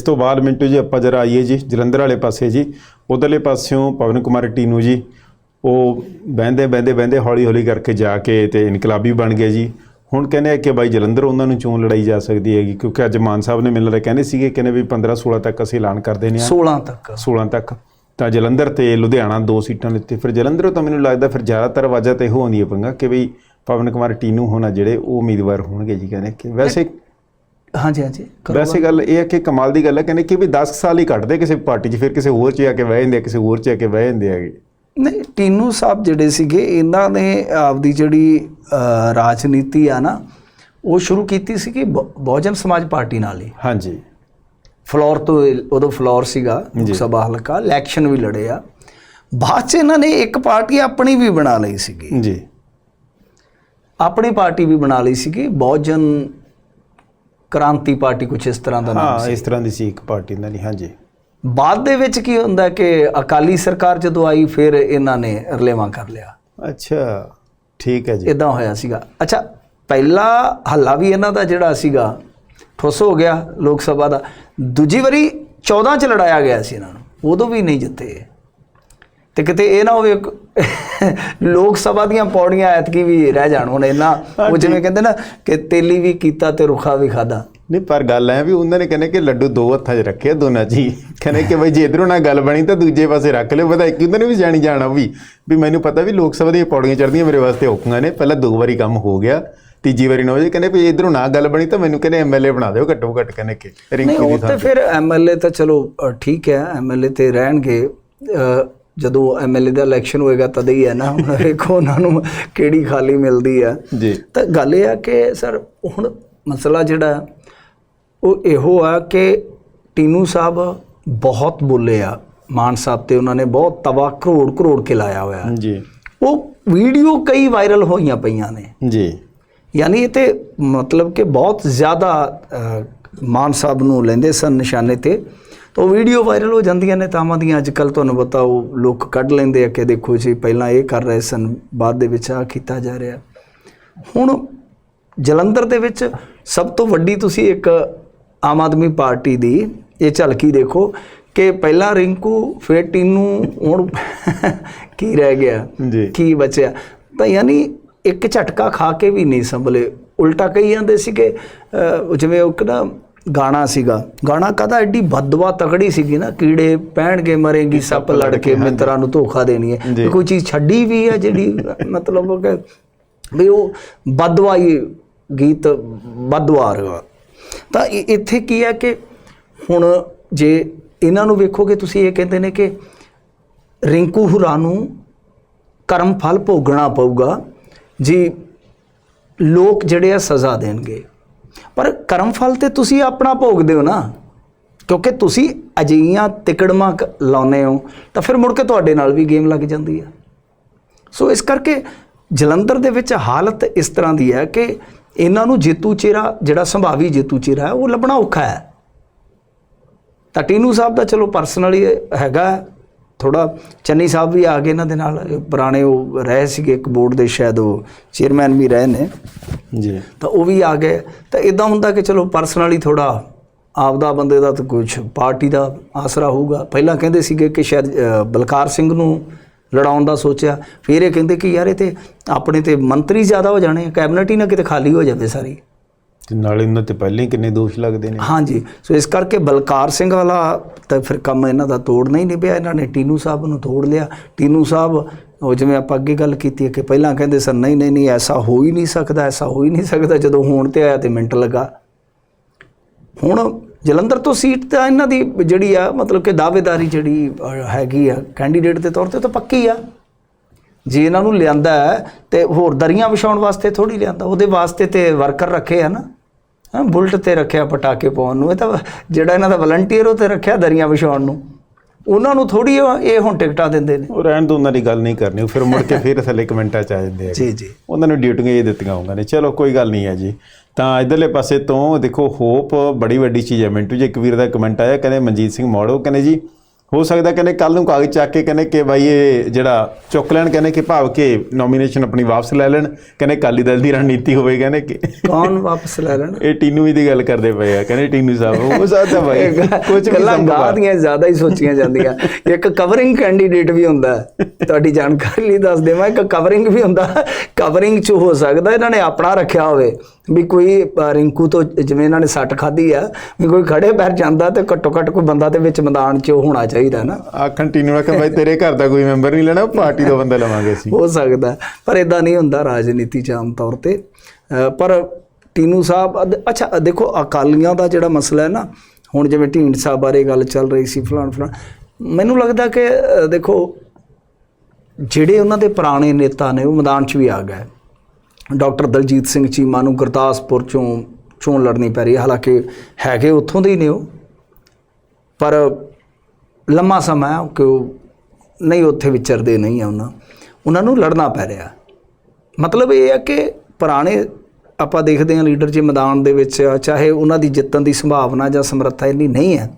ਇਸ ਤੋਂ ਬਾਅਦ ਮਿੰਟੂ ਜੀ ਆਪਾਂ ਜਰਾ ਆਈਏ ਜੀ ਜਲੰਧਰ ਵਾਲੇ ਪਾਸੇ ਜੀ। ਉਧਰਲੇ ਪਾਸਿਓਂ ਪਵਨ ਕੁਮਾਰ ਟੀਨੂ ਜੀ ਉਹ ਬਹਿੰਦੇ ਬਹਿੰਦੇ ਬਹਿੰਦੇ ਹੌਲੀ ਹੌਲੀ ਕਰਕੇ ਜਾ ਕੇ ਤੇ ਇਨਕਲਾਬੀ ਬਣ ਗਏ ਜੀ। ਹੁਣ ਕਹਿੰਦੇ ਆ ਕਿ ਬਾਈ ਜਲੰਧਰ ਉਹਨਾਂ ਨੂੰ ਚੋਣ ਲੜਾਈ ਜਾ ਸਕਦੀ ਹੈਗੀ ਕਿਉਂਕਿ ਅੱਜ ਮਾਨ ਸਾਹਿਬ ਨੇ ਮਿਲਣ ਦੇ ਕਹਿੰਦੇ ਸੀਗੇ ਕਹਿੰਦੇ ਵੀ 15 16 ਤੱਕ ਅਸੀਂ ਐਲਾਨ ਕਰ ਦੇਣੇ ਆ। 16 ਤੱਕ। 16 ਤੱਕ। ਤਾਂ ਜਲੰਧਰ ਤੇ ਲੁਧਿਆਣਾ ਦੋ ਸੀਟਾਂ ਲਿੱਤੇ ਫਿਰ ਜਲੰਧਰੋਂ ਤਾਂ ਮੈਨੂੰ ਲੱਗਦਾ ਫਿਰ ਜ਼ਿਆਦਾਤਰ ਵਾਜਾ ਤੇ ਇਹੋ ਆਉਂਦੀਆਂ ਪੰਗਾ ਕਿ ਵੀ ਪਵਨ ਕੁਮਾਰ ਟੀਨੂ ਹੋਣਾ ਜਿਹੜੇ ਉਹ ਉਮੀਦਵਾਰ ਹੋਣਗੇ ਜੀ ਕਹਿੰਦੇ ਕਿ ਵੈਸੇ ਹਾਂਜੀ ਹਾਂਜੀ ਵੈਸੇ ਗੱਲ। ਇਹ ਹੈ ਕਿ ਕਮਾਲ ਦੀ ਗੱਲ ਹੈ ਕਹਿੰਦੇ ਕਿ ਵੀ 10 ਸਾਲ ਹੀ ਕੱਢਦੇ ਕਿਸੇ ਪਾਰਟੀ 'ਚ ਫਿਰ ਕਿਸੇ ਹੋਰ 'ਚ ਆ ਕੇ ਬਹਿ ਜਾਂਦੇ ਆ, ਕਿਸੇ ਹੋਰ 'ਚ ਆ ਕੇ ਬਹਿ ਜਾਂਦੇ ਹੈਗੇ ਨਹੀਂ ਟੀਨੂ ਸਾਹਿਬ ਜਿਹੜੇ ਸੀਗੇ ਇਹਨਾਂ ਨੇ ਆਪਦੀ ਜਿਹੜੀ ਰਾਜਨੀਤੀ ਆ ਨਾ ਉਹ ਸ਼ੁਰੂ ਕੀਤੀ ਸੀ ਕਿ ਬਹੁਜਨ ਸਮਾਜ ਪਾਰਟੀ ਨਾਲ ਹੀ। ਹਾਂਜੀ। ਫਲੋਰ ਤੋਂ ਉਦੋਂ ਫਲੋਰ ਸੀਗਾ। ਸਭਾ ਹਲਕਾ ਇਲੈਕਸ਼ਨ ਵੀ ਲੜੇ ਆ। ਬਾਅਦ ਚ ਇਹਨਾਂ ਨੇ ਇੱਕ ਪਾਰਟੀ ਆਪਣੀ ਵੀ ਬਣਾ ਲਈ ਸੀਗੀ। ਜੀ। ਆਪਣੀ ਪਾਰਟੀ ਵੀ ਬਣਾ ਲਈ ਸੀਗੀ ਬਹੁਜਨ ਕ੍ਰਾਂਤੀ ਪਾਰਟੀ ਕੁਝ ਇਸ ਤਰ੍ਹਾਂ ਦਾ ਨਾਮ ਹਾਂ ਸੀ? ਇਸ ਤਰ੍ਹਾਂ ਦੀ ਸੀ ਇੱਕ ਪਾਰਟੀ ਇਹਨਾਂ ਦੀ ਹਾਂਜੀ। ਬਾਅਦ ਦੇ ਵਿੱਚ ਕੀ ਹੁੰਦਾ ਕਿ ਅਕਾਲੀ ਸਰਕਾਰ ਜਦੋਂ ਆਈ ਫਿਰ ਇਹਨਾਂ ਨੇ ਰਲੇਵਾਂ ਕਰ ਲਿਆ। ਅੱਛਾ ਠੀਕ ਹੈ ਜੀ। ਇਦਾਂ ਹੋਇਆ ਸੀਗਾ। ਅੱਛਾ ਪਹਿਲਾ ਹੱਲਾ ਵੀ ਇਹਨਾਂ ਦਾ ਜਿਹੜਾ ਸੀਗਾ ਠੁੱਸ ਹੋ ਗਿਆ ਲੋਕ ਸਭਾ ਦਾ। ਦੂਜੀ ਵਾਰੀ 14 ਚ ਲੜਾਇਆ ਗਿਆ ਸੀ ਇਹਨਾਂ ਨੂੰ ਉਦੋਂ ਵੀ ਨਹੀਂ ਜਿੱਤੇ। ਤੇ ਕਿਤੇ ਇਹ ਨਾ ਹੋਵੇ ਲੋਕ ਸਭਾ ਦੀਆਂ ਪੌੜੀਆਂ ਐਤਕੀ ਵੀ ਰਹਿ ਜਾਣ ਹੁਣ ਇਹਨਾਂ ਉਹ ਜਿਵੇਂ ਕਹਿੰਦੇ ਨਾ ਕਿ ਤੇਲੀ ਵੀ ਕੀਤਾ ਤੇ ਰੁੱਖਾ ਵੀ ਖਾਦਾ ਨਹੀਂ ਪਰ ਗੱਲ ਐ ਵੀ ਉਹਨਾਂ ਨੇ ਕਹਿੰਦੇ ਕਿ ਲੱਡੂ ਦੋ ਹੱਥਾਂ 'ਚ ਰੱਖੇ ਆ ਦੋਨਾਂ 'ਚ ਹੀ। ਕਹਿੰਦੇ ਕਿ ਬਈ ਜੇ ਇਧਰੋਂ ਨਾ ਗੱਲ ਬਣੀ ਤਾਂ ਦੂਜੇ ਪਾਸੇ ਰੱਖ ਲਿਓ ਪਤਾ ਕਿ ਉਹਨਾਂ ਨੇ ਵੀ ਜਾਣੀ ਜਾਣਾ ਵੀ। ਵੀ ਮੈਨੂੰ ਪਤਾ ਵੀ ਲੋਕ ਸਭਾ ਦੀਆਂ ਪੌੜੀਆਂ ਚੜ੍ਹਦੀਆਂ ਮੇਰੇ ਵਾਸਤੇ ਔਖੀਆਂ ਨੇ ਪਹਿਲਾਂ ਦੋ ਵਾਰੀ ਕੰਮ ਹੋ ਗਿਆ ਤੀਜੀ ਵਾਰੀ ਨਾ ਹੋ ਜੇ ਕਹਿੰਦੇ ਵੀ ਇਧਰੋਂ ਨਾ ਗੱਲ ਬਣੀ ਤਾਂ ਮੈਨੂੰ ਕਹਿੰਦੇ ਐਮਐਲਏ ਬਣਾ ਦਿਓ ਘੱਟੋ ਘੱਟ ਕਹਿੰਦੇ ਕਿ ਰਿੰਕੂ ਦੀ ਤੇ ਥਾਂ ਫਿਰ ਐਮਐਲਏ ਤਾਂ ਚਲੋ ਠੀਕ ਹੈ ਐਮਐਲਏ ਤੇ ਰਹਿਣਗੇ ਜਦੋਂ ਐਮਐਲਏ ਦਾ ਇਲੈਕਸ਼ਨ ਹੋਏਗਾ ਤਦ ਹੀ ਹੈ ਨਾ। ਹੁਣ ਵੇਖੋ ਉਹਨਾਂ ਨੂੰ ਕਿਹੜੀ ਖਾਲੀ ਮਿਲਦੀ ਆ। ਜੀ। ਤਾਂ ਗੱਲ ਇਹ ਆ ਕਿ ਸਰ ਹੁਣ ਮਸਲਾ ਜਿਹੜਾ ਉਹ ਇਹੋ ਆ ਕਿ ਟੀਨੂ ਸਾਹਿਬ ਬਹੁਤ ਬੋਲੇ ਆ। ਮਾਨ ਸਾਹਿਬ ਤੇ ਉਹਨਾਂ ਨੇ ਬਹੁਤ ਤਵਾ ਕਰੋੜ ਕਰੋੜ ਕੇ ਲਾਇਆ ਹੋਇਆ। ਜੀ। ਉਹ ਵੀਡੀਓ ਕਈ ਵਾਇਰਲ ਹੋਈਆਂ ਪਈਆਂ ਨੇ। ਜੀ। ਯਾਨੀ ਇਹ ਤੇ ਮਤਲਬ ਕਿ ਬਹੁਤ ਜ਼ਿਆਦਾ ਮਾਨ ਸਾਹਿਬ ਨੂੰ ਲੈਂਦੇ ਸਨ ਨਿਸ਼ਾਨੇ ਤੇ। ਤਾਂ ਵੀਡੀਓ ਵਾਇਰਲ ਹੋ ਜਾਂਦੀਆਂ ਨੇ ਤਾਵਾਂ ਦੀਆਂ ਅੱਜ ਕੱਲ ਤੁਹਾਨੂੰ ਪਤਾ ਉਹ ਲੋਕ ਕੱਢ ਲੈਂਦੇ ਆ ਕਿ ਦੇਖੋ ਜੀ ਪਹਿਲਾਂ ਇਹ ਕਰ ਰਹੇ ਸਨ ਬਾਅਦ ਦੇ ਵਿੱਚ ਆ ਕੀਤਾ ਜਾ ਰਿਹਾ। ਹੁਣ ਜਲੰਧਰ ਦੇ ਵਿੱਚ ਸਭ ਤੋਂ ਵੱਡੀ ਤੁਸੀਂ ਇੱਕ ਆਮ ਆਦਮੀ ਪਾਰਟੀ ਦੀ ਇਹ ਝਲਕੀ ਦੇਖੋ ਕਿ ਪਹਿਲਾਂ ਰਿੰਕੂ ਫਿਰ ਟੀਨੂ ਹੁਣ ਕੀ ਰਹਿ ਗਿਆ ਕੀ ਬਚਿਆ। ਤਾਂ ਯਾਨੀ ਇੱਕ ਝਟਕਾ ਖਾ ਕੇ ਵੀ ਨਹੀਂ ਸੰਭਲੇ। ਉਲਟਾ ਕਹੀ ਜਾਂਦੇ ਸੀਗੇ ਅਹ, ਜਿਵੇਂ ਉਹ ਕਿਹੜਾ ਗਾਣਾ ਸੀਗਾ। ਗਾਣਾ ਕਹਦਾ? ਐਡੀ ਬਦਵਾ ਤਗੜੀ ਸੀਗੀ ਨਾ। ਕੀੜੇ ਪੈਣਗੇ ਮਰੇਗੀ ਸੱਪ ਲੜ ਕੇ ਮਿੱਤਰਾਂ ਨੂੰ ਧੋਖਾ ਦੇਣੀ ਹੈ। ਕੋਈ ਚੀਜ਼ ਛੱਡੀ ਵੀ ਹੈ ਜਿਹੜੀ ਮਤਲਬ ਕਿ ਵੀ ਉਹ ਬਦਵਾ ਹੀ ਗੀਤ ਬਦਵਾ ਰਿਹਾ। ਤਾਂ ਇੱਥੇ ਕੀ ਹੈ ਕਿ ਹੁਣ ਜੇ ਇਹਨਾਂ ਨੂੰ ਵੇਖੋਗੇ ਤੁਸੀਂ ਇਹ ਕਹਿੰਦੇ ਨੇ ਕਿ ਰਿੰਕੂ ਹੁਰਾ ਨੂੰ ਕਰਮ ਫਲ ਭੋਗਣਾ ਪਊਗਾ। ਜੀ ਲੋਕ ਜਿਹੜੇ ਆ ਸਜ਼ਾ ਦੇਣਗੇ। ਪਰ ਕਰਮ ਫਲ ਤੇ ਤੁਸੀਂ ਆਪਣਾ ਭੋਗਦੇ ਹੋ ਨਾ। ਕਿਉਂਕਿ ਤੁਸੀਂ ਅਜਿਹੀਆਂ ਤਿਕੜਮਾਂ ਕ- ਲਾਉਂਦੇ ਹੋ, ਤਾਂ ਫਿਰ ਮੁੜ ਕੇ ਤੁਹਾਡੇ ਨਾਲ ਵੀ ਗੇਮ ਲੱਗ ਜਾਂਦੀ ਹੈ ਸੋ ਇਸ ਕਰਕੇ ਜਲੰਧਰ ਦੇ ਵਿੱਚ ਹਾਲਤ ਇਸ ਤਰ੍ਹਾਂ ਦੀ ਹੈ ਕਿ ਇਹਨਾਂ ਨੂੰ ਜੇਤੂ ਚਿਹਰਾ, ਜਿਹੜਾ ਸੰਭਾਵੀ ਜੇਤੂ ਚਿਹਰਾ ਹੈ, ਉਹ ਲੱਭਣਾ ਔਖਾ ਹੈ। ਤਾਂ ਟੀਨੂ ਸਾਹਿਬ ਦਾ ਚਲੋ ਪਰਸਨਲੀ ਹੈਗਾ ਥੋੜਾ ਚੰਨੀ ਸਾਹਿਬ ਵੀ ਆ ਗਏ ਇਹਨਾਂ ਦੇ ਨਾਲ ਪੁਰਾਣੇ ਉਹ ਰਹੇ ਸੀਗੇ ਇੱਕ ਬੋਰਡ ਦੇ ਸ਼ਾਇਦ ਉਹ ਚੇਅਰਮੈਨ ਵੀ ਰਹੇ ਨੇ। ਜੀ। ਤਾਂ ਉਹ ਵੀ ਆ ਗਏ। ਤਾਂ ਇਦਾਂ ਹੁੰਦਾ ਕਿ ਚਲੋ ਪਰਸਨਲੀ ਥੋੜਾ ਆਪਦਾ ਬੰਦੇ ਦਾ ਤਾਂ ਕੁਝ ਪਾਰਟੀ ਦਾ ਆਸਰਾ ਹੋਊਗਾ। ਪਹਿਲਾਂ ਕਹਿੰਦੇ ਸੀਗੇ ਕਿ ਸ਼ਾਇਦ ਬਲਕਾਰ ਸਿੰਘ ਨੂੰ ਲੜਾਉਣ ਦਾ ਸੋਚਿਆ। ਫਿਰ ਇਹ ਕਹਿੰਦੇ ਕਿ ਯਾਰ ਇਹ ਤੇ ਆਪਣੇ ਤੇ ਮੰਤਰੀ ਜ਼ਿਆਦਾ ਹੋ ਜਾਣੇ ਕੈਬਨਿਟ ਹੀ ਨਾ ਕਿਤੇ ਖਾਲੀ ਹੋ ਜਾਵੇ ਸਾਰੀ। ਤੇ ਨਾਲ ਇਹਨਾਂ ਤੇ ਪਹਿਲਾਂ ਹੀ ਕਿੰਨੇ ਦੋਸ਼ ਲੱਗਦੇ ਨੇ। ਹਾਂਜੀ, ਸੋ ਇਸ ਕਰਕੇ ਬਲਕਾਰ ਸਿੰਘ ਵਾਲਾ ਤਾਂ ਫਿਰ ਕੰਮ ਇਹਨਾਂ ਦਾ ਤੋੜਨਾ ਹੀ ਨਹੀਂ ਪਿਆ ਇਹਨਾਂ ਨੇ ਟੀਨੂ ਸਾਹਿਬ ਨੂੰ ਤੋੜ ਲਿਆ। ਟੀਨੂ ਸਾਹਿਬ, ਉਹ ਜਿਵੇਂ ਆਪਾਂ ਅੱਗੇ ਗੱਲ ਕੀਤੀ ਹੈ ਕਿ ਪਹਿਲਾਂ ਕਹਿੰਦੇ ਸਨ, ਨਹੀਂ ਨਹੀਂ ਨਹੀਂ, ਐਸਾ ਹੋ ਹੀ ਨਹੀਂ ਸਕਦਾ, ਐਸਾ ਹੋ ਹੀ ਨਹੀਂ ਸਕਦਾ, ਜਦੋਂ ਹੋਣ ਤੇ ਆਇਆ ਤੇ ਮਿੰਟ ਲੱਗਾ। ਹੁਣ ਜਲੰਧਰ ਤੋਂ ਸੀਟ ਤਾਂ ਇਹਨਾਂ ਦੀ ਜਿਹੜੀ ਆ, ਮਤਲਬ ਕਿ ਦਾਅਵੇਦਾਰੀ ਜਿਹੜੀ ਹੈਗੀ ਆ ਕੈਂਡੀਡੇਟ ਦੇ ਤੌਰ ਤੇ ਤਾਂ ਪੱਕੀ ਆ। ਜੇ ਇਹਨਾਂ ਨੂੰ ਲਿਆਂਦਾ ਹੈ ਤੇ ਹੋਰ ਦਰੀਆਂ ਵਿਛਾਉਣ ਵਾਸਤੇ ਥੋੜੀ ਲਿਆਂਦਾ, ਉਹਦੇ ਵਾਸਤੇ ਤੇ ਵਰਕਰ ਰੱਖੇ ਆ ਨਾ। ਹਾਂ ਬੁਲਟ ਤੇ ਰੱਖਿਆ ਪਟਾਕੇ ਪਾਉਣ ਨੂੰ। ਇਹ ਤਾਂ ਜਿਹੜਾ ਇਹਨਾਂ ਦਾ ਵਲੰਟੀਅਰ ਉਹ ਤੇ ਰੱਖਿਆ ਦਰੀਆਂ ਵਿਛਾਉਣ ਨੂੰ। ਉਹਨਾਂ ਨੂੰ ਥੋੜੀ ਇਹ ਹੁਣ ਟਿਕਟਾਂ ਦਿੰਦੇ ਨੇ। ਉਹ ਰਹਿਣ ਤੋਂ ਉਹਨਾਂ ਦੀ ਗੱਲ ਨਹੀਂ ਕਰਨੀ। ਉਹ ਫਿਰ ਮੁੜ ਕੇ ਫਿਰ ਥੱਲੇ ਕਮੈਂਟਾਂ ਚ ਆ ਜਾਂਦੇ ਆ। ਜੀ ਜੀ। ਉਹਨਾਂ ਨੂੰ ਡਿਊਟੀਆਂ ਇਹ ਦਿੱਤੀਆਂ ਹੋਣਗੀਆਂ ਨੇ। ਚਲੋ ਕੋਈ ਗੱਲ ਨਹੀਂ ਹੈ ਜੀ। ਤਾਂ ਇਧਰਲੇ ਪਾਸੇ ਤੋਂ ਦੇਖੋ ਹੋਪ ਬੜੀ ਵੱਡੀ ਚੀਜ਼ ਹੈ। ਮਿੰਟੂ ਜੀ ਇੱਕ ਵੀਰ ਦਾ ਕਮੈਂਟ ਆਇਆ ਕਹਿੰਦੇ ਮਨਜੀਤ ਸਿੰਘ ਮੋੜੋ ਕਹਿੰਦੇ ਜੀ ਹੋ ਸਕਦਾ ਕਹਿੰਦੇ ਕੱਲ ਨੂੰ ਕਾਗਜ਼ ਚੱਕ ਕੇ ਕਹਿੰਦੇ ਕਿ ਬਾਈ ਇਹ ਜਿਹੜਾ ਚੁੱਕ ਲੈਣ ਕਹਿੰਦੇ ਕਿ ਭਾਵ ਕਿ ਨੋਮੀਨੇਸ਼ਨ ਆਪਣੀ ਵਾਪਸ ਲੈ ਲੈਣ ਕਹਿੰਦੇ ਅਕਾਲੀ ਦਲ ਦੀ ਰਣਨੀਤੀ ਹੋਵੇ ਕਹਿੰਦੇ ਕਿ ਕੌਣ ਵਾਪਸ ਲੈ ਲੈਣ ਇਹ ਟੀਨੂ ਹੀ ਦੀ ਗੱਲ ਕਰਦੇ ਪਏ ਆ ਕਹਿੰਦੇ ਟੀਨੂ ਸਾਹਿਬ ਹੋ ਸਕਦਾ ਬਾਈ ਕੁਝ ਗੱਲਾਂ ਸੰਭਵ ਆ। ਗਾਹ ਦੀਆਂ ਜ਼ਿਆਦਾ ਹੀ ਸੋਚੀਆਂ ਜਾਂਦੀਆਂ ਇੱਕ ਕਵਰਿੰਗ ਕੈਂਡੀਡੇਟ ਵੀ ਹੁੰਦਾ। ਤੁਹਾਡੀ ਜਾਣਕਾਰੀ ਲਈ ਦੱਸ ਦੇਵਾਂ ਇੱਕ ਕਵਰਿੰਗ ਵੀ ਹੁੰਦਾ ਕਵਰਿੰਗ ਚ ਹੋ ਸਕਦਾ ਇਹਨਾਂ ਨੇ ਆਪਣਾ ਰੱਖਿਆ ਹੋਵੇ ਵੀ ਕੋਈ ਰਿੰਕੂ ਤੋਂ ਜਿਵੇਂ ਇਹਨਾਂ ਨੇ ਸੱਟ ਖਾਧੀ ਆ ਵੀ ਕੋਈ ਖੜੇ ਪੈਰ ਜਾਂਦਾ ਤੇ ਘੱਟੋ ਘੱਟ ਕੋਈ ਬੰਦਾ ਤੇ ਵਿੱਚ ਮੈਦਾਨ 'ਚ ਉਹ ਹੋਣਾ ਚਾਹੀਦਾ ਨਾ। ਆਖਣ ਟੀਨੂ ਨੇ ਕਿਹਾ ਬਾਈ ਤੇਰੇ ਘਰ ਦਾ ਕੋਈ ਮੈਂਬਰ ਨਹੀਂ ਲੈਣਾ ਪਾਰਟੀ ਦਾ ਬੰਦਾ ਲਵਾਂਗੇ ਅਸੀਂ। ਹੋ ਸਕਦਾ। ਪਰ ਇਦਾਂ ਨਹੀਂ ਹੁੰਦਾ ਰਾਜਨੀਤੀ ਚ ਆਮ ਤੌਰ ਤੇ। ਪਰ ਟੀਨੂ ਸਾਹਿਬ ਅੱਛਾ ਦੇਖੋ ਅਕਾਲੀਆਂ ਦਾ ਜਿਹੜਾ ਮਸਲਾ ਹੈ ਨਾ ਹੁਣ ਜਿਵੇਂ ਢੀਂਡ ਸਾਹਿਬ ਬਾਰੇ ਗੱਲ ਚੱਲ ਰਹੀ ਸੀ ਫਲਾਣ ਫਲਾਣ ਮੈਨੂੰ ਲੱਗਦਾ ਕਿ ਦੇਖੋ ਜਿਹੜੇ ਉਹਨਾਂ ਦੇ ਪੁਰਾਣੇ ਨੇਤਾ ਨੇ ਉਹ ਮੈਦਾਨ 'ਚ ਵੀ ਆ ਗਏ। ਡਾਕਟਰ ਦਲਜੀਤ ਸਿੰਘ ਚੀਮਾ ਨੂੰ ਗੁਰਦਾਸਪੁਰ ਚੋਂ ਚੋਣ ਲੜਨੀ ਪੈ ਰਹੀ ਹੈ। ਹਾਲਾਂਕਿ ਹੈਗੇ ਉੱਥੋਂ ਦੇ ਹੀ ਨੇ ਉਹ। ਪਰ ਲੰਮਾ ਸਮਾਂ ਕਿ ਉਹ ਨਹੀਂ ਉੱਥੇ ਵਿਚਰਦੇ, ਨਹੀਂ ਆ ਉਹਨਾਂ। ਉਹਨਾਂ ਨੂੰ ਲੜਨਾ ਪੈ ਰਿਹਾ। ਮਤਲਬ ਇਹ ਹੈ ਕਿ ਪੁਰਾਣੇ ਆਪਾਂ ਦੇਖਦੇ ਹਾਂ ਲੀਡਰ ਜੇ ਮੈਦਾਨ ਦੇ ਵਿੱਚ, ਚਾਹੇ ਉਹਨਾਂ ਦੀ ਜਿੱਤਣ ਦੀ ਸੰਭਾਵਨਾ ਜਾਂ ਸਮਰੱਥਾ ਇੰਨੀ ਨਹੀਂ ਹੈ,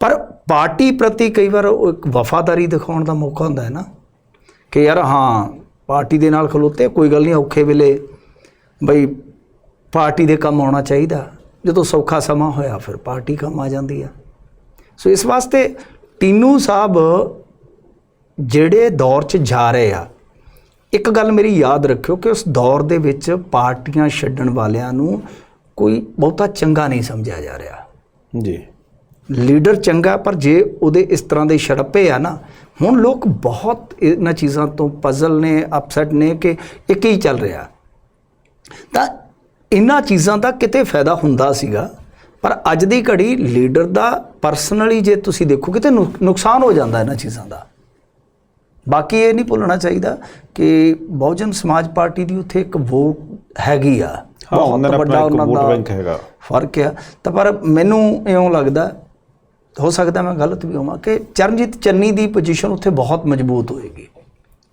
ਪਰ ਪਾਰਟੀ ਪ੍ਰਤੀ ਕਈ ਵਾਰ ਇੱਕ ਵਫਾਦਾਰੀ ਦਿਖਾਉਣ ਦਾ ਮੌਕਾ ਹੁੰਦਾ ਹੈ ਨਾ, ਕਿ ਯਾਰ ਹਾਂ, ਪਾਰਟੀ ਦੇ ਨਾਲ ਖਲੋਤੇ ਕੋਈ ਗੱਲ ਨਹੀਂ, ਔਖੇ ਵੇਲੇ ਬਈ ਪਾਰਟੀ ਦੇ ਕੰਮ ਆਉਣਾ ਚਾਹੀਦਾ। ਜਦੋਂ ਸੌਖਾ ਸਮਾਂ ਹੋਇਆ, ਫਿਰ ਪਾਰਟੀ ਕੰਮ ਆ ਜਾਂਦੀ ਆ। ਸੋ ਇਸ ਵਾਸਤੇ ਟੀਨੂ ਸਾਹਿਬ ਜਿਹੜੇ ਦੌਰ 'ਚ ਜਾ ਰਹੇ ਆ ਇੱਕ ਗੱਲ ਮੇਰੀ ਯਾਦ ਰੱਖਿਓ ਕਿ ਉਸ ਦੌਰ ਦੇ ਵਿੱਚ ਪਾਰਟੀਆਂ ਛੱਡਣ ਵਾਲਿਆਂ ਨੂੰ ਕੋਈ ਬਹੁਤਾ ਚੰਗਾ ਨਹੀਂ ਸਮਝਿਆ ਜਾ ਰਿਹਾ। ਜੀ। ਲੀਡਰ ਚੰਗਾ ਪਰ ਜੇ ਉਹਦੇ ਇਸ ਤਰ੍ਹਾਂ ਦੇ ਛੜਪੇ ਆ ਨਾ ਹੁਣ ਲੋਕ ਬਹੁਤ ਇਹਨਾਂ ਚੀਜ਼ਾਂ ਤੋਂ ਪਜ਼ਲ ਨੇ ਅਪਸੈਟ ਨੇ ਕਿ ਇਹ ਕੀ ਚੱਲ ਰਿਹਾ। ਤਾਂ ਇਹਨਾਂ ਚੀਜ਼ਾਂ ਦਾ ਕਿਤੇ ਫਾਇਦਾ ਹੁੰਦਾ ਸੀਗਾ। ਪਰ ਅੱਜ ਦੀ ਘੜੀ ਲੀਡਰ ਦਾ ਪਰਸਨਲੀ ਜੇ ਤੁਸੀਂ ਦੇਖੋ ਕਿਤੇ ਨੁਕ- ਨੁਕਸਾਨ ਹੋ ਜਾਂਦਾ ਇਹਨਾਂ ਚੀਜ਼ਾਂ ਦਾ। ਬਾਕੀ ਇਹ ਨਹੀਂ ਭੁੱਲਣਾ ਚਾਹੀਦਾ ਕਿ ਬਹੁਜਨ ਸਮਾਜ ਪਾਰਟੀ ਦੀ ਉੱਥੇ ਇੱਕ ਵੋਟ ਹੈਗੀ ਆ। ਉਹਨਾਂ ਆਪਣਾ ਇੱਕ ਵੋਟ ਦਾ ਬੈਂਕ ਹੈਗਾ। ਫ਼ਰਕ ਆ। ਤਾਂ ਪਰ ਮੈਨੂੰ ਇਉਂ ਲੱਗਦਾ ਹੋ ਸਕਦਾ ਮੈਂ ਗਲਤ ਵੀ ਹੋਵਾਂ ਕਿ ਚਰਨਜੀਤ ਚੰਨੀ ਦੀ ਪੋਜੀਸ਼ਨ ਉੱਥੇ ਬਹੁਤ ਮਜ਼ਬੂਤ ਹੋਏਗੀ।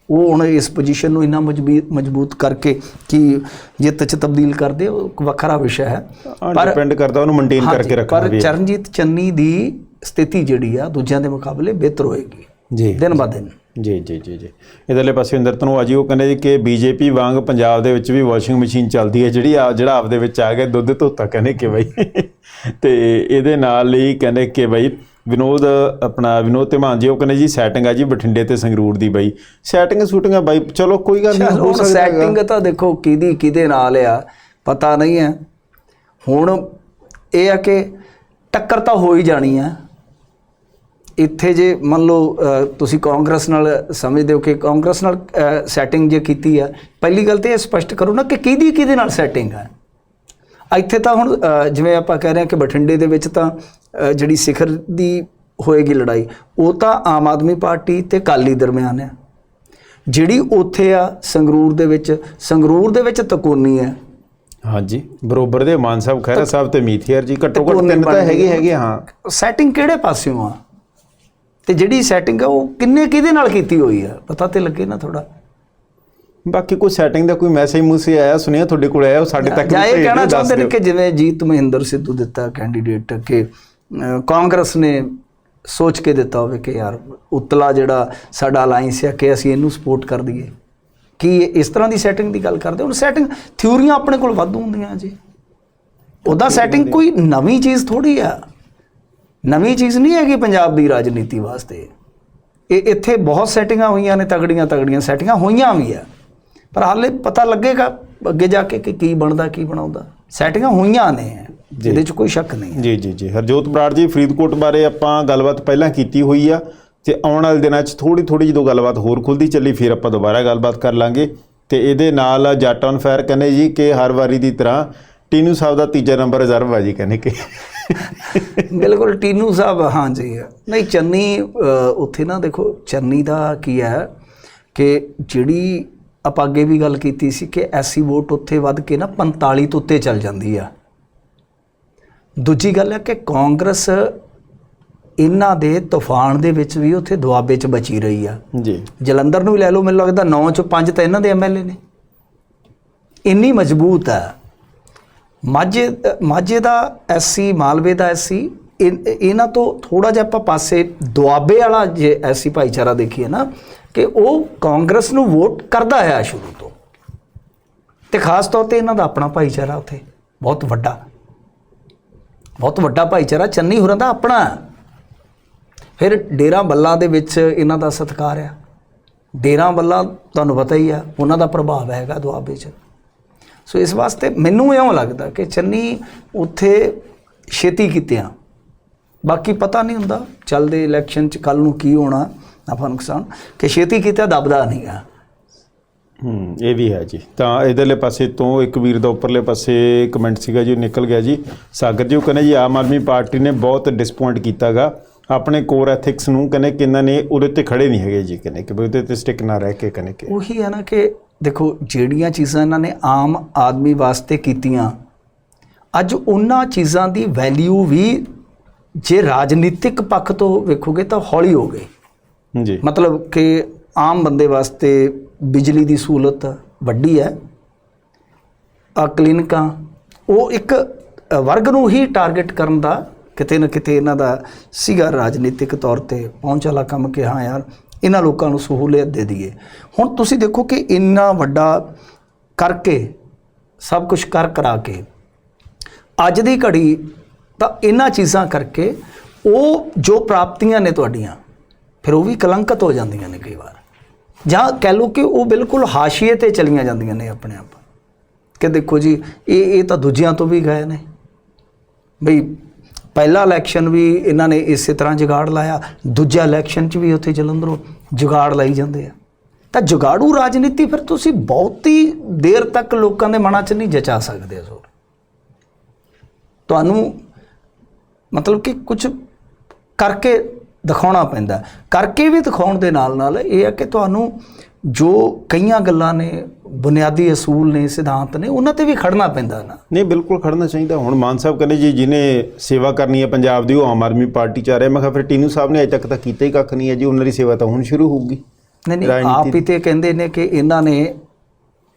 ਉਹ ਹੁਣ ਇਸ ਪੋਜੀਸ਼ਨ ਨੂੰ ਇੰਨਾ ਮਜ਼ਬੂਤ ਕਰਕੇ ਕਿ ਜਿੱਤ ਚ ਤਬਦੀਲ ਕਰਦੇ ਉਹ ਇੱਕ ਵੱਖਰਾ ਵਿਸ਼ਾ ਹੈ। ਡਿਪੈਂਡ ਕਰਦਾ ਉਹਨੂੰ ਮੇਨਟੇਨ ਕਰਕੇ ਰੱਖਣਾ ਪਰ। ਚਰਨਜੀਤ ਚੰਨੀ ਦੀ ਸਥਿਤੀ ਜਿਹੜੀ ਆ ਦੂਜਿਆਂ ਦੇ ਮੁਕਾਬਲੇ ਬਿਹਤਰ ਹੋਏਗੀ। ਜੀ। ਦਿਨ ਬਾ ਦਿਨ। ਜੀ ਜੀ ਜੀ ਜੀ। ਇਧਰਲੇ ਪਾਸੇ ਅੰਦਰ ਤੋਂ ਆ ਜੀ ਉਹ ਕਹਿੰਦੇ ਜੀ ਕਿ ਬੀਜੇਪੀ ਵਾਂਗ ਪੰਜਾਬ ਦੇ ਵਿੱਚ ਵੀ ਵਾਸ਼ਿੰਗ ਮਸ਼ੀਨ ਚੱਲਦੀ ਹੈ ਜਿਹੜੀ ਆ ਜਿਹੜਾ ਆਪਦੇ ਵਿੱਚ ਆ ਗਿਆ ਦੁੱਧ ਧੋਤਾ ਕਹਿੰਦੇ ਕਿ ਬਈ। ਤੇ ਇਹਦੇ ਨਾਲ ਹੀ ਕਹਿੰਦੇ ਕਿ ਬਈ ਵਿਨੋਦ ਆਪਣਾ ਵਿਨੋਦ ਧਮਾਨ ਜੀ ਉਹ ਕਹਿੰਦੇ ਜੀ ਸੈਟਿੰਗ ਆ ਜੀ ਬਠਿੰਡੇ ਤੇ ਸੰਗਰੂਰ ਦੀ ਬਈ। ਸੈਟਿੰਗ ਸ਼ੂਟਿੰਗ ਆ ਬਾਈ ਚਲੋ ਕੋਈ ਗੱਲ ਨਹੀਂ ਹੋ ਸਕਦਾ। ਸੈਟਿੰਗ ਤਾਂ ਦੇਖੋ ਕਿਹਦੀ ਕਿਹਦੇ ਨਾਲ ਆ ਪਤਾ ਨਹੀਂ ਹੈ। ਹੁਣ ਇਹ ਆ ਕਿ ਟੱਕਰ ਤਾਂ ਹੋ ਹੀ ਜਾਣੀ ਆ ਇੱਥੇ ਜੇ ਮੰਨ ਲਓ ਤੁਸੀਂ ਕਾਂਗਰਸ ਨਾਲ ਸਮਝਦੇ ਹੋ ਕਿ ਕਾਂਗਰਸ ਨਾਲ ਸੈਟਿੰਗ ਜੇ ਕੀਤੀ ਆ ਪਹਿਲੀ ਗੱਲ ਤੇ ਇਹ ਸਪਸ਼ਟ ਕਰੋ ਨਾ ਕਿ ਕਿਹਦੀ ਕਿਹਦੇ ਨਾਲ ਸੈਟਿੰਗ ਆ। ਇੱਥੇ ਤਾਂ ਹੁਣ ਜਿਵੇਂ ਆਪਾਂ ਕਹਿ ਰਹੇ ਹਾਂ ਕਿ ਬਠਿੰਡੇ ਦੇ ਵਿੱਚ ਤਾਂ ਜਿਹੜੀ ਸਿਖਰ ਦੀ ਹੋਏਗੀ ਲੜਾਈ ਉਹ ਤਾਂ ਆਮ ਆਦਮੀ ਪਾਰਟੀ ਤੇ ਕਾਲੀ ਦਰਮਿਆਨ ਹੈ ਜਿਹੜੀ ਉੱਥੇ ਆ ਸੰਗਰੂਰ ਦੇ ਵਿੱਚ ਸੰਗਰੂਰ ਦੇ ਵਿੱਚ ਤਕੋਨੀ ਹੈ ਹਾਂਜੀ ਬਰੋਬਰ ਦੇ ਮਾਨ ਸਾਹਿਬ ਖਹਿਰਾ ਸਾਹਿਬ ਤੇ ਮੀਥੀਅਰ ਜੀ ਘੱਟੋ ਘੱਟ ਤਿੰਨ ਤਾਂ। ਹੈਗੇ ਹੈਗੇ ਹਾਂ। ਸੈਟਿੰਗ ਕਿਹੜੇ ਪਾਸਿਓਂ ਆ? ਤੇ ਜਿਹੜੀ ਸੈਟਿੰਗ ਆ ਉਹ ਕਿੰਨੇ ਕਿਹਦੇ ਨਾਲ ਕੀਤੀ ਹੋਈ ਆ? ਪਤਾ ਤੇ ਲੱਗੇ ਨਾ ਥੋੜਾ ਬਾਕੀ ਕੋਈ ਸੈਟਿੰਗ ਦਾ ਕੋਈ ਮੈਸੇਜ ਮੂਸੇ ਆਇਆ ਸੁਣਿਆ ਤੁਹਾਡੇ ਕੋਲ ਆਇਆ ਉਹ ਸਾਡੇ ਤੱਕ ਜਾਂ ਇਹ ਕਹਿਣਾ ਚਾਹੁੰਦੇ ਨੇ। ਕਿ ਜਿਵੇਂ ਜੀਤ ਮਹਿੰਦਰ ਸਿੱਧੂ ਦਿੱਤਾ ਕੈਂਡੀਡੇਟ ਕਿ ਕਾਂਗਰਸ ਨੇ ਸੋਚ ਕੇ ਦਿੱਤਾ ਹੋਵੇ ਕਿ ਯਾਰ ਉਤਲਾ ਜਿਹੜਾ ਸਾਡਾ ਅਲਾਈਅੰਸ ਹੈ ਕਿ ਅਸੀਂ ਇਹਨੂੰ ਸਪੋਰਟ ਕਰ ਦਈਏ। ਕੀ ਇਸ ਤਰ੍ਹਾਂ ਦੀ ਸੈਟਿੰਗ ਦੀ ਗੱਲ ਕਰਦੇ? ਹੁਣ ਸੈਟਿੰਗ ਥਿਊਰੀਆਂ ਆਪਣੇ ਕੋਲ ਵਾਧੂ ਹੁੰਦੀਆਂ ਜੀ। ਉਹਦਾ ਸੈਟਿੰਗ ਕੋਈ ਨਵੀਂ ਚੀਜ਼ ਥੋੜੀ ਆ। ਨਵੀਂ ਚੀਜ਼ ਨਹੀਂ ਹੈਗੀ ਪੰਜਾਬ ਦੀ ਰਾਜਨੀਤੀ ਵਾਸਤੇ। ਇਹ ਇੱਥੇ ਬਹੁਤ ਸੈਟਿੰਗਾਂ ਹੋਈਆਂ ਨੇ ਤਗੜੀਆਂ ਤਗੜੀਆਂ ਸੈਟਿੰਗਾਂ ਹੋਈਆਂ ਵੀ ਆ। ਪਰ ਹਾਲੇ ਪਤਾ ਲੱਗੇਗਾ ਅੱਗੇ ਜਾ ਕੇ ਕਿ ਕੀ ਬਣਦਾ ਕੀ ਬਣਾਉਂਦਾ। ਸੈਟਿੰਗਾਂ ਹੋਈਆਂ ਨੇ ਜਿਹਦੇ 'ਚ ਕੋਈ ਸ਼ੱਕ ਨਹੀਂ ਜੀ ਜੀ ਜੀ। ਹਰਜੋਤ ਬਰਾੜ ਜੀ ਫਰੀਦਕੋਟ ਬਾਰੇ ਆਪਾਂ ਗੱਲਬਾਤ ਪਹਿਲਾਂ ਕੀਤੀ ਹੋਈ ਆ ਤੇ ਆਉਣ ਵਾਲੇ ਦਿਨਾਂ 'ਚ ਥੋੜੀ ਥੋੜੀ ਜਦੋਂ ਗੱਲਬਾਤ ਹੋਰ ਖੁੱਲਦੀ ਚੱਲੀ ਫਿਰ ਆਪਾਂ ਦੁਬਾਰਾ ਗੱਲਬਾਤ ਕਰ ਲਾਂਗੇ। ਤੇ ਇਹਦੇ ਨਾਲ ਜੱਟ ਔਨ ਫਾਇਰ ਕਹਿੰਦੇ ਜੀ ਕਿ ਹਰ ਵਾਰੀ ਦੀ ਤਰ੍ਹਾਂ ਟੀਨੂ ਸਾਹਿਬ ਦਾ ਤੀਜਾ ਨੰਬਰ ਰਿਜ਼ਰਵ ਆ ਜੀ ਕਹਿੰਦੇ ਕਿ। ਬਿਲਕੁਲ ਟੀਨੂ ਸਾਹਿਬ ਹਾਂ ਜੀ। ਨਹੀਂ ਚੰਨੀ ਉੱਥੇ ਨਾ ਦੇਖੋ ਚੰਨੀ ਦਾ ਕੀ ਹੈ ਕਿ ਜਿਹੜੀ ਆਪਾਂ ਅੱਗੇ ਵੀ ਗੱਲ ਕੀਤੀ ਸੀ ਕਿ ਐਸੀ ਵੋਟ ਉੱਥੇ ਵੱਧ ਕੇ ਨਾ 45 ਤੋਂ ਉੱਤੇ ਚੱਲ ਜਾਂਦੀ ਆ। ਦੂਜੀ ਗੱਲ ਹੈ ਕਿ ਕਾਂਗਰਸ ਇਹਨਾਂ ਦੇ ਤੂਫਾਨ ਦੇ ਵਿੱਚ ਵੀ ਉੱਥੇ ਦੁਆਬੇ 'ਚ ਬਚੀ ਰਹੀ ਆ। ਜੀ। ਜਲੰਧਰ ਨੂੰ ਵੀ ਲੈ ਲਓ ਮੈਨੂੰ ਲੱਗਦਾ 9 ਚੋਂ 5 ਤਾਂ ਇਹਨਾਂ ਦੇ ਐਮਐਲਏ ਨੇ। ਇੰਨੀ ਮਜ਼ਬੂਤ ਹੈ ਮਾਝੇ ਮਾਝੇ ਦਾ ਐਸਸੀ, ਮਾਲਵੇ ਦਾ ਐਸਸੀ ਇਹ- ਇਹਨਾਂ ਤੋਂ ਥੋੜਾ ਜਿਹਾ ਆਪਾਂ ਪਾਸੇ ਦੁਆਬੇ ਵਾਲਾ ਜੇ ਐਸੀ ਭਾਈਚਾਰਾ ਦੇਖੀਏ ਨਾ, ਕਿ ਉਹ ਕਾਂਗਰਸ ਨੂੰ ਵੋਟ ਕਰਦਾ ਆਇਆ ਸ਼ੁਰੂ ਤੋਂ। ਤੇ ਖਾਸ ਤੌਰ ਤੇ ਇਹਨਾਂ ਦਾ ਆਪਣਾ ਭਾਈਚਾਰਾ ਉੱਥੇ, ਬਹੁਤ ਵੱਡਾ। ਬਹੁਤ ਵੱਡਾ ਭਾਈਚਾਰਾ, ਚੰਨੀ ਹੋਰਾਂ ਦਾ ਆਪਣਾ। ਫਿਰ ਡੇਰਾ ਬੱਲਾ ਦੇ ਵਿੱਚ ਇਹਨਾਂ ਦਾ ਸਤਿਕਾਰ ਆ। ਡੇਰਾ ਬੱਲਾ, ਤੁਹਾਨੂੰ ਪਤਾ ਹੀ ਆ, ਉਹਨਾਂ ਦਾ ਪ੍ਰਭਾਵ ਹੈਗਾ ਦੁਆਬੇ 'ਚ। ਸੋ ਇਸ ਵਾਸਤੇ ਮੈਨੂੰ ਇਉਂ ਲੱਗਦਾ ਕਿ ਚੰਨੀ ਉੱਥੇ ਛੇਤੀ ਕੀਤਿਆਂ। ਬਾਕੀ ਪਤਾ ਨਹੀਂ ਹੁੰਦਾ ਚੱਲਦੇ ਇਲੈਕਸ਼ਨ 'ਚ ਕੱਲ ਨੂੰ ਕੀ ਹੋਣਾ ਆਪਾਂ ਨੁਕਸਾਨ। ਕਿ ਛੇਤੀ ਕੀਤਾ ਦਬਦਾ ਨਹੀਂ ਆ ਹੂੰ ਇਹ ਵੀ ਹੈ ਜੀ। ਤਾਂ ਇਧਰਲੇ ਪਾਸੇ ਤੋਂ ਇੱਕ ਵੀਰ ਦਾ ਉੱਪਰਲੇ ਪਾਸੇ ਕਮੈਂਟ ਸੀਗਾ ਜੀ ਉਹ ਨਿਕਲ ਗਿਆ ਜੀ। ਸਾਗਰ ਜੀ ਉਹ ਕਹਿੰਦੇ ਜੀ ਆਮ ਆਦਮੀ ਪਾਰਟੀ ਨੇ ਬਹੁਤ ਡਿਸਪਾਇੰਟ ਕੀਤਾਗਾ ਆਪਣੇ ਕੋਰ ਐਥਿਕਸ ਨੂੰ ਕਹਿੰਦੇ ਕਿ ਇਹਨਾਂ ਨੇ ਉਹਦੇ ਤੇ ਖੜੇ ਨਹੀਂ ਹੈਗੇ ਜੀ ਕਹਿੰਦੇ ਕਿ ਉਹਦੇ ਤੇ ਸਟਿਕ ਨਾ ਰਹਿ ਕੇ ਕਹਿੰਦੇ ਕਿ ਉਹੀ ਹੈ ਨਾ ਕਿ ਦੇਖੋ ਜਿਹੜੀਆਂ ਚੀਜ਼ਾਂ ਇਹਨਾਂ ਨੇ ਆਮ ਆਦਮੀ ਵਾਸਤੇ ਕੀਤੀਆਂ ਅੱਜ ਉਹਨਾਂ ਚੀਜ਼ਾਂ ਦੀ ਵੈਲਿਊ ਵੀ ਜੇ ਰਾਜਨੀਤਿਕ ਪੱਖ ਤੋਂ ਵੇਖੋਗੇ ਤਾਂ ਹੌਲੀ ਹੋ ਗਈ। ਜੀ। ਮਤਲਬ ਕਿ ਆਮ ਬੰਦੇ ਵਾਸਤੇ ਬਿਜਲੀ ਦੀ ਸਹੂਲਤ ਵੱਡੀ ਹੈ ਆ ਕਲੀਨਿਕਾਂ ਉਹ ਇੱਕ ਵਰਗ ਨੂੰ ਹੀ ਟਾਰਗੇਟ ਕਰਨ ਦਾ ਕਿਤੇ ਨਾ ਕਿਤੇ ਇਹਨਾਂ ਦਾ ਸੀਗਾ ਰਾਜਨੀਤਿਕ ਤੌਰ ਤੇ ਪਹੁੰਚ ਵਾਲਾ ਕੰਮ ਕਿ ਹਾਂ ਯਾਰ ਇਹਨਾਂ ਲੋਕਾਂ ਨੂੰ ਸਹੂਲੀਅਤ ਦੇ ਦਈਏ। ਹੁਣ ਤੁਸੀਂ ਦੇਖੋ ਕਿ ਇੰਨਾ ਵੱਡਾ ਕਰਕੇ ਸਭ ਕੁਝ ਕਰ ਕਰਾ ਕੇ, ਅੱਜ ਦੀ ਘੜੀ ਤਾਂ ਇਹਨਾਂ ਚੀਜ਼ਾਂ ਕਰਕੇ ਉਹ ਜੋ ਪ੍ਰਾਪਤੀਆਂ ਨੇ ਤੁਹਾਡੀਆਂ, ਫਿਰ ਉਹ ਵੀ ਕਲੰਕਤ ਹੋ ਜਾਂਦੀਆਂ ਨੇ ਕਈ ਵਾਰ। ਜਾਂ ਕਹਿ ਲਓ ਕਿ ਉਹ ਬਿਲਕੁਲ ਹਾਸ਼ੀਏ ਤੇ ਚਲੀਆਂ ਜਾਂਦੀਆਂ ਨੇ ਆਪਣੇ ਆਪ। ਕਿ ਦੇਖੋ ਜੀ, ਇਹ ਇਹ ਤਾਂ ਦੂਜਿਆਂ ਤੋਂ ਵੀ ਗਏ ਨੇ। ਬਈ ਪਹਿਲਾ ਇਲੈਕਸ਼ਨ ਵੀ ਇਹਨਾਂ ਨੇ ਇਸੇ ਤਰ੍ਹਾਂ ਜੁਗਾੜ ਲਾਇਆ, ਦੂਜਾ ਇਲੈਕਸ਼ਨ 'ਚ ਵੀ ਉੱਥੇ ਜਲੰਧਰੋਂ ਜੁਗਾੜ ਲਾਈ ਜਾਂਦੇ ਆ। ਤਾਂ ਜੁਗਾੜੂ ਰਾਜਨੀਤੀ ਫਿਰ ਤੁਸੀਂ ਬਹੁਤੀ ਦੇਰ ਤੱਕ ਲੋਕਾਂ ਦੇ ਮਨਾਂ 'ਚ ਨਹੀਂ ਜਚਾ ਸਕਦੇ ਸੋ ਤੁਹਾਨੂੰ ਮਤਲਬ ਕਿ ਕੁਝ ਕਰਕੇ ਦਿਖਾਉਣਾ ਪੈਂਦਾ। ਕਰਕੇ ਵੀ ਦਿਖਾਉਣ ਦੇ ਨਾਲ ਨਾਲ ਇਹ ਹੈ ਕਿ ਤੁਹਾਨੂੰ ਜੋ ਕਈਆਂ ਗੱਲਾਂ ਨੇ ਬੁਨਿਆਦੀ ਅਸੂਲ ਨੇ ਸਿਧਾਂਤ ਨੇ ਉਹਨਾਂ ਤੇ ਵੀ ਖੜਨਾ ਪੈਂਦਾ ਨਾ। ਨਹੀਂ ਬਿਲਕੁਲ ਖੜਨਾ ਚਾਹੀਦਾ। ਹੁਣ ਮਾਨ ਸਾਹਿਬ ਕਹਿੰਦੇ ਜੀ ਜਿਹਨੇ ਸੇਵਾ ਕਰਨੀ ਹੈ ਪੰਜਾਬ ਦੀ ਉਹ ਆਮ ਆਦਮੀ ਪਾਰਟੀ ਚ ਆ ਰਿਹਾ। ਮੈਂ ਕਿਹਾ ਫਿਰ ਟੀਨੂ ਸਾਹਿਬ ਨੇ ਅਜੇ ਤੱਕ ਤਾਂ ਕੀਤਾ ਹੀ ਕੱਖ ਨਹੀਂ ਹੈ ਜੀ। ਉਹਨਾਂ ਦੀ ਸੇਵਾ ਤਾਂ ਹੁਣ ਸ਼ੁਰੂ ਹੋਊਗੀ। ਨਹੀਂ ਨਹੀਂ ਆਪ ਹੀ ਤੇ ਕਹਿੰਦੇ ਨੇ ਕਿ ਇਹਨਾਂ ਨੇ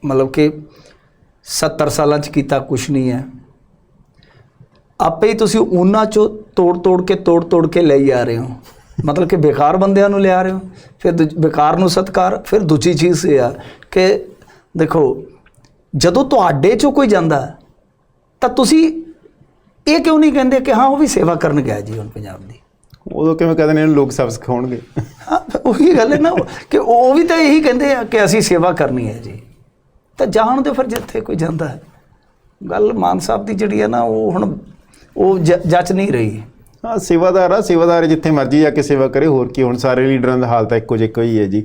ਮਤਲਬ ਕਿ 70 ਸਾਲਾਂ ਚ ਕੀਤਾ ਕੁਝ ਨਹੀਂ ਹੈ। ਆਪੇ ਹੀ ਤੁਸੀਂ ਉਹਨਾਂ ਚੋਂ ਤੋੜ ਤੋੜ ਕੇ ਤੋੜ ਤੋੜ ਕੇ ਲਈ ਆ ਰਹੇ ਹੋ। ਮਤਲਬ ਕਿ ਬੇਕਾਰ ਬੰਦਿਆਂ ਨੂੰ ਲਿਆ ਰਹੇ ਹੋ। ਫਿਰ ਬੇਕਾਰ ਨੂੰ ਸਤਕਾਰ ਫਿਰ ਦੂਜੀ ਚੀਜ਼ ਇਹ ਆ ਕਿ ਦੇਖੋ ਜਦੋਂ ਤੁਹਾਡੇ ਚੋਂ ਕੋਈ ਜਾਂਦਾ ਤਾਂ ਤੁਸੀਂ ਇਹ ਕਿਉਂ ਨਹੀਂ ਕਹਿੰਦੇ ਕਿ ਹਾਂ ਉਹ ਵੀ ਸੇਵਾ ਕਰਨ ਗਿਆ ਜੀ ਹੁਣ ਪੰਜਾਬ ਦੀ? ਉਦੋਂ ਕਿਵੇਂ ਕਹਿੰਦੇ ਨੇ ਲੋਕ ਸਭ ਸਿਖਾਉਣਗੇ। ਹਾਂ ਉਹੀ ਗੱਲ ਹੈ ਨਾ ਕਿ ਉਹ ਵੀ ਤਾਂ ਇਹੀ ਕਹਿੰਦੇ ਆ ਕਿ ਅਸੀਂ ਸੇਵਾ ਕਰਨੀ ਹੈ ਜੀ। ਤਾਂ ਜਾਣ ਦੇ ਫਿਰ ਜਿੱਥੇ ਕੋਈ ਜਾਂਦਾ ਹੈ। ਗੱਲ ਮਾਨ ਸਾਹਿਬ ਦੀ ਜਿਹੜੀ ਹੈ ਨਾ ਉਹ ਹੁਣ ਉਹ ਜੱਚ ਨਹੀਂ ਰਹੀ। ਹਾਂ ਸੇਵਾਦਾਰ ਆ ਸੇਵਾਦਾਰ ਜਿੱਥੇ ਮਰਜ਼ੀ ਜਾ ਕੇ ਸੇਵਾ ਕਰੇ ਹੋਰ ਕੀ ਹੁਣ ਸਾਰੇ ਲੀਡਰਾਂ ਦਾ ਹਾਲ ਤਾਂ ਇੱਕੋ ਜਿਹਾ ਹੀ ਹੈ ਜੀ।